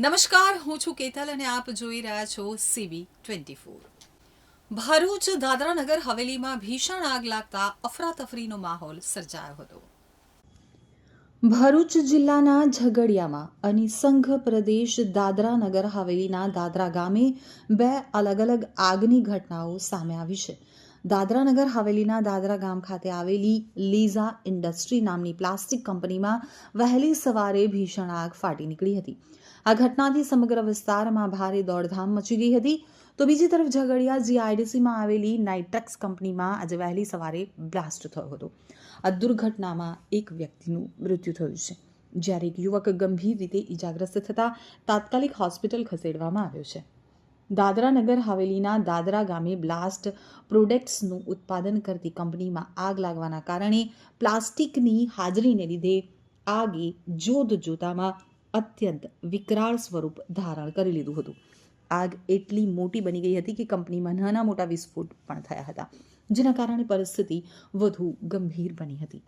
નમસ્કાર, હું છું કેતલ અને આપ જોઈ રહ્યા છો C B twenty four Bharuch Dadra Nagar હવેલીમાં ભીષણ આગ લાગતા અફરાતફરીનો માહોલ સર્જાયો હતો. ભરૂચ જિલ્લાના ઝઘડિયામાં અને સંઘ પ્રદેશ દાદરા નગર હવેલીના દાદરા ગામે બે અલગ અલગ આગની ઘટનાઓ સામે આવી છે. દાદરા નગર હવેલીના દાદરા ગામ ખાતે આવેલી લીઝા ઇન્ડસ્ટ્રી નામની પ્લાસ્ટિક કંપનીમાં વહેલી સવારે ભીષણ આગ ફાટી નીકળી હતી. આ ઘટનાથી સમગ્ર વિસ્તારમાં ભારે દોડધામ મચી ગઈ હતી. તો બીજી તરફ ઝઘડિયા જીઆઈડીસીમાં આવેલી નાઇટ્રેક્સ કંપનીમાં આજે વહેલી સવારે બ્લાસ્ટ થયો હતો. આ દુર્ઘટનામાં એક વ્યક્તિનું મૃત્યુ થયું છે. જ્યારે એક યુવક ગંભીર રીતે ઈજાગ્રસ્ત થતાં તાત્કાલિક હોસ્પિટલ ખસેડવામાં આવ્યો છે. દાદરા નગર હવેલીના દાદરા ગામે બ્લાસ્ટ પ્રોડક્ટ્સનું ઉત્પાદન કરતી કંપનીમાં આગ લાગવાના કારણે પ્લાસ્ટિકની હાજરીને લીધે આગે જોત જોતામાં અત્યંત વિકરાળ સ્વરૂપ ધારણ કરી લીધું હતું. આગ એટલી મોટી બની ગઈ હતી કે કંપનીમાં નાના મોટા વિસ્ફોટ પણ થયા હતા, જેના કારણે પરિસ્થિતિ વધુ ગંભીર બની હતી.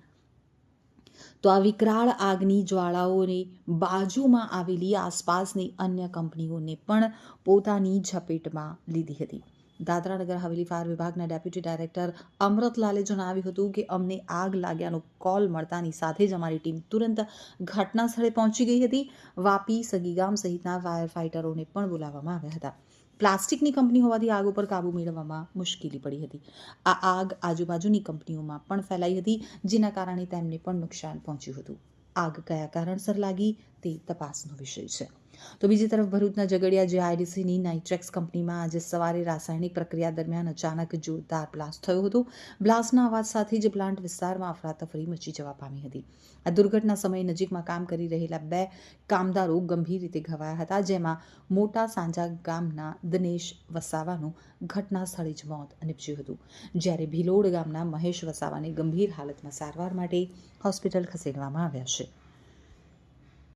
તો આ વિકરાળ આગની જ્વાળાઓને બાજુમાં આવેલી આસપાસની અન્ય કંપનીઓને પણ પોતાની ઝપેટમાં લીધી હતી. દાદરા નગર હવેલી ફાયર વિભાગના ડેપ્યુટી ડાયરેક્ટર અમૃતલાલે જણાવ્યું હતું કે અમને આગ લાગ્યાનો કોલ મળતાની સાથે જ અમારી ટીમ તુરંત ઘટના સ્થળે પહોંચી ગઈ હતી. વાપી, સગીગામ સહિતના ફાયર ફાઇટરોને પણ બોલાવવામાં આવ્યા હતા. પ્લાસ્ટિકની કંપની હોવાથી આગ ઉપર કાબૂ મેળવવામાં મુશ્કેલી પડી હતી. આ આગ આજુબાજુની કંપનીઓમાં પણ ફેલાઈ હતી, જેના કારણે તેમને પણ નુકસાન પહોંચ્યું હતું. આગ કયા કારણસર લાગી તે તપાસનો વિષય છે. તો બીજી તરફ ભરૂચના ઝઘડિયા જીઆઈડીસીની નાઇટ્રેક્સ કંપનીમાં આજે સવારે રાસાયણિક પ્રક્રિયા દરમિયાન અચાનક જોરદાર બ્લાસ્ટ થયો હતો. બ્લાસ્ટના અવાજ સાથે જ પ્લાન્ટ વિસ્તારમાં અફરાતફરી મચી જવા પામી હતી. આ દુર્ઘટના સમયે નજીકમાં કામ કરી રહેલા બે કામદારો ગંભીર રીતે ઘવાયા હતા, જેમાં મોટા સાંજા ગામના દિનેશ વસાવાનું ઘટના સ્થળે જ મોત નિપજ્યું હતું. જ્યારે ભિલોડ ગામના મહેશ વસાવાને ગંભીર હાલતમાં સારવાર માટે હોસ્પિટલ ખસેડવામાં આવ્યા છે.